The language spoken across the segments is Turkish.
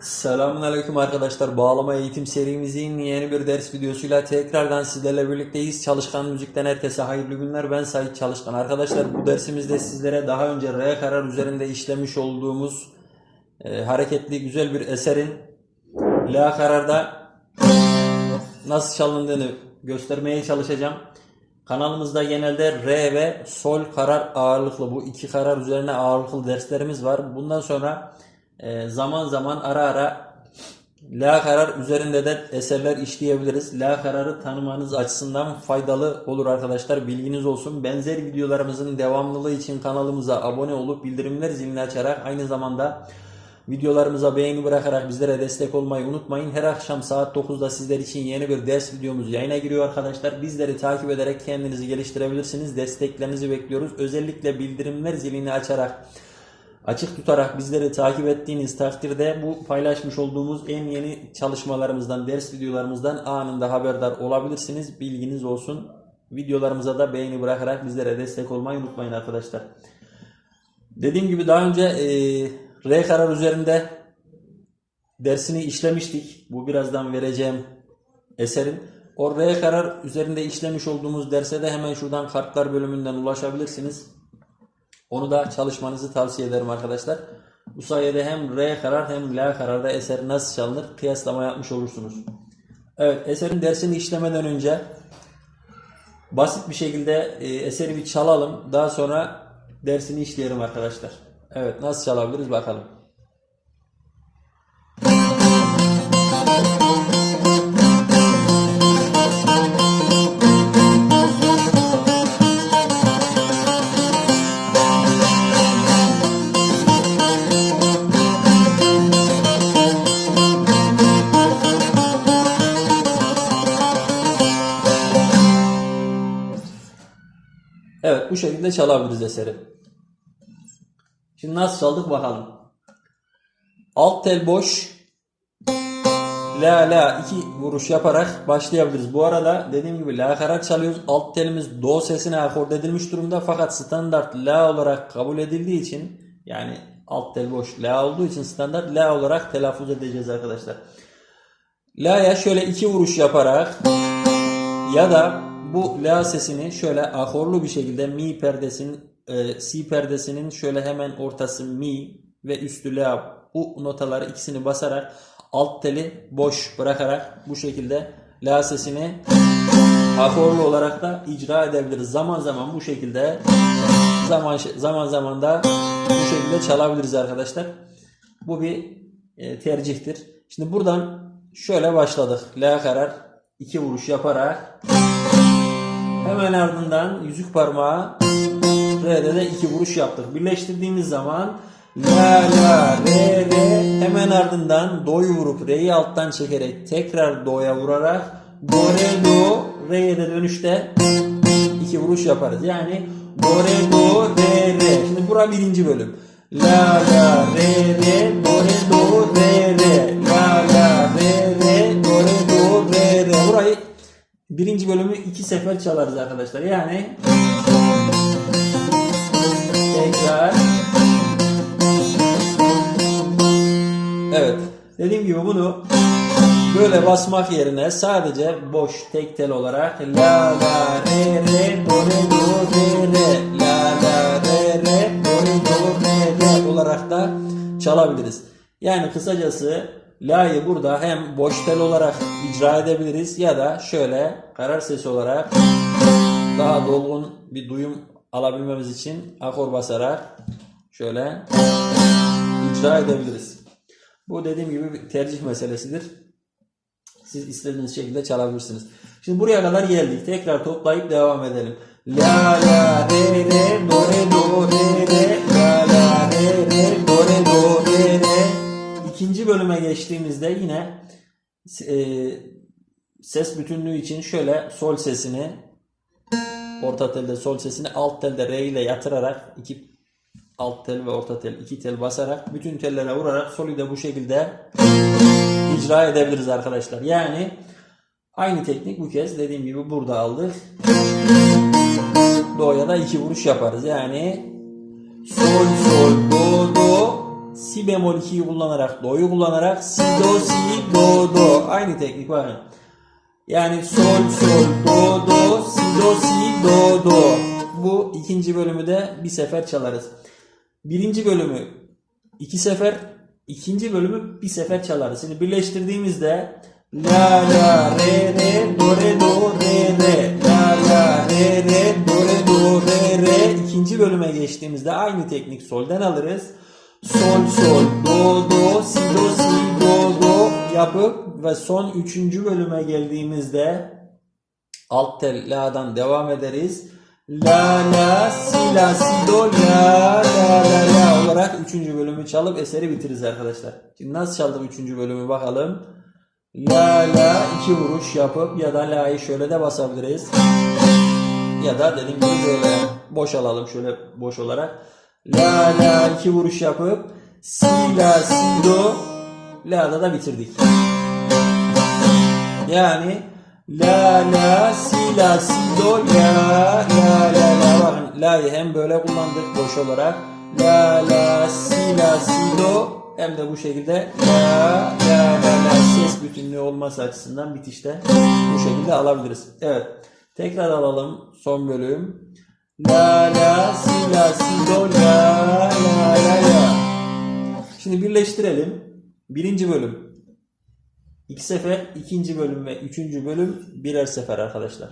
Selamünaleyküm arkadaşlar. Bağlama eğitim serimizin yeni bir ders videosuyla tekrardan sizlerle birlikteyiz. Çalışkan Müzik'ten herkese hayırlı günler. Ben Sait Çalışkan. Arkadaşlar bu dersimizde sizlere daha önce re karar üzerinde işlemiş olduğumuz e, hareketli güzel bir eserin la kararda nasıl çalındığını göstermeye çalışacağım. Kanalımızda genelde re ve sol karar ağırlıklı bu iki karar üzerine ağırlıklı derslerimiz var. Bundan sonra e, zaman zaman ara ara la karar üzerinde de eserler işleyebiliriz. La kararı tanımanız açısından faydalı olur arkadaşlar. Bilginiz olsun. Benzer videolarımızın devamlılığı için kanalımıza abone olup bildirimler zilini açarak aynı zamanda videolarımıza beğeni bırakarak bizlere destek olmayı unutmayın. Her akşam saat 9'da sizler için yeni bir ders videomuz yayına giriyor arkadaşlar. Bizleri takip ederek kendinizi geliştirebilirsiniz. Desteklerinizi bekliyoruz. Özellikle bildirimler zilini açarak açık tutarak bizleri takip ettiğiniz takdirde bu paylaşmış olduğumuz en yeni çalışmalarımızdan, ders videolarımızdan anında haberdar olabilirsiniz. Bilginiz olsun. Videolarımıza da beğeni bırakarak bizlere destek olmayı unutmayın arkadaşlar. Dediğim gibi daha önce e, R karar üzerinde dersini işlemiştik. Bu birazdan vereceğim eserin. O R karar üzerinde işlemiş olduğumuz derse de hemen şuradan kartlar bölümünden ulaşabilirsiniz. Onu da çalışmanızı tavsiye ederim arkadaşlar. Bu sayede hem R karar hem La kararda eser nasıl çalınır kıyaslama yapmış olursunuz. Evet eserin dersini işlemeden önce basit bir şekilde e, eseri bir çalalım. Daha sonra dersini işleyelim arkadaşlar. Evet nasıl çalabiliriz bakalım. Bu şekilde çalabiliriz eseri. Şimdi nasıl çaldık bakalım. Alt tel boş. La la iki vuruş yaparak başlayabiliriz. Bu arada dediğim gibi la karar çalıyoruz. Alt telimiz do sesine akord edilmiş durumda. Fakat standart la olarak kabul edildiği için yani alt tel boş la olduğu için standart la olarak telaffuz edeceğiz arkadaşlar. La'ya şöyle iki vuruş yaparak ya da bu la sesini şöyle akorlu bir şekilde mi perdesinin e, si perdesinin şöyle hemen ortası mi ve üstü la bu notaları ikisini basarak alt teli boş bırakarak bu şekilde la sesini akorlu olarak da icra edebiliriz. Zaman zaman bu şekilde zaman zaman zaman da bu şekilde çalabiliriz arkadaşlar. Bu bir e, tercihtir. Şimdi buradan şöyle başladık. La karar iki vuruş yaparak Hemen ardından yüzük parmağı Re'de de iki vuruş yaptık. Birleştirdiğimiz zaman La la re re hemen ardından do'yu vurup re'yi alttan çekerek tekrar do'ya vurarak do re do re'ye de dönüşte iki vuruş yaparız. Yani do re do re re. Şimdi bura birinci bölüm. La la re re do re birinci bölümü iki sefer çalarız arkadaşlar. Yani tekrar Evet. Dediğim gibi bunu böyle basmak yerine sadece boş tek tel olarak la la re re do re do re re la la re re do re do re re olarak da çalabiliriz. Yani kısacası la'yı burada hem boş tel olarak icra edebiliriz ya da şöyle karar sesi olarak daha dolgun bir duyum alabilmemiz için akor basarak şöyle icra edebiliriz. Bu dediğim gibi bir tercih meselesidir. Siz istediğiniz şekilde çalabilirsiniz. Şimdi buraya kadar geldik. Tekrar toplayıp devam edelim. La la re re do re do re re bölüme geçtiğimizde yine e, ses bütünlüğü için şöyle sol sesini orta telde sol sesini alt telde re ile yatırarak iki alt tel ve orta tel iki tel basarak bütün tellere vurarak solü de bu şekilde icra edebiliriz arkadaşlar. Yani aynı teknik bu kez dediğim gibi burada aldık. Do'ya da iki vuruş yaparız. Yani sol sol do do si bemol 2'yi kullanarak do'yu kullanarak si do si do do aynı teknik bakın. Yani sol sol do do si do si do do. Bu ikinci bölümü de bir sefer çalarız. Birinci bölümü iki sefer, ikinci bölümü bir sefer çalarız. Şimdi birleştirdiğimizde la la re re do re do re re la la re re do re do re re ikinci bölüme geçtiğimizde aynı teknik solden alırız. Sol sol do do si do si do do yapıp ve son üçüncü bölüme geldiğimizde alt tel la'dan devam ederiz. La la si la si do la la la la olarak üçüncü bölümü çalıp eseri bitiririz arkadaşlar. Şimdi nasıl çaldık üçüncü bölümü bakalım. La la iki vuruş yapıp ya da la'yı şöyle de basabiliriz. Ya da dediğim gibi böyle boş alalım şöyle boş olarak. La la iki vuruş yapıp si la si do la'da da bitirdik. Yani la la si la si do la la la la bakın la'yı hem böyle kullandık boş olarak la la si la si do hem de bu şekilde la la la la ses bütünlüğü olması açısından bitişte bu şekilde alabiliriz. Evet tekrar alalım son bölüm la la si la si do la la la la Şimdi birleştirelim. Birinci bölüm. İki sefer, ikinci bölüm ve üçüncü bölüm birer sefer arkadaşlar.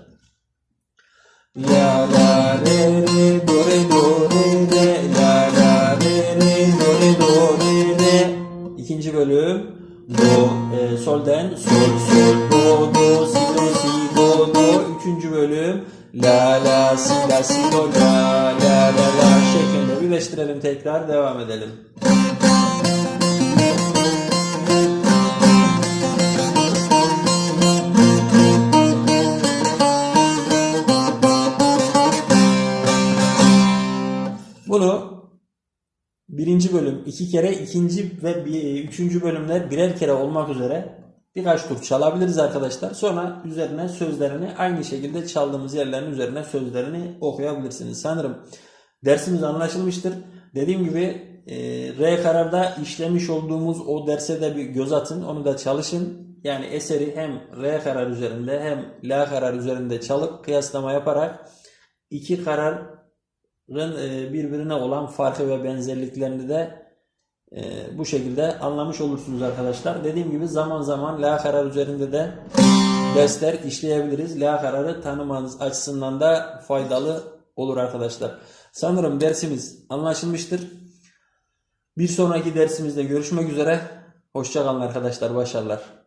La la re re do re do re re. La la re re do re do re re. İkinci bölüm. Do e, solden sol sol do do si do si do do. Üçüncü bölüm. La la la la şeklinde birleştirelim tekrar devam edelim. Bunu birinci bölüm iki kere, ikinci ve üçüncü bölümler birer kere olmak üzere birkaç tur çalabiliriz arkadaşlar. Sonra üzerine sözlerini aynı şekilde çaldığımız yerlerin üzerine sözlerini okuyabilirsiniz. Sanırım dersimiz anlaşılmıştır. Dediğim gibi e, R kararda işlemiş olduğumuz o derse de bir göz atın. Onu da çalışın. Yani eseri hem R karar üzerinde hem La karar üzerinde çalıp kıyaslama yaparak iki kararın e, birbirine olan farkı ve benzerliklerini de e, bu şekilde anlamış olursunuz arkadaşlar. Dediğim gibi zaman zaman la karar üzerinde de dersler işleyebiliriz. La kararı tanımanız açısından da faydalı olur arkadaşlar. Sanırım dersimiz anlaşılmıştır. Bir sonraki dersimizde görüşmek üzere. Hoşçakalın arkadaşlar. Başarılar.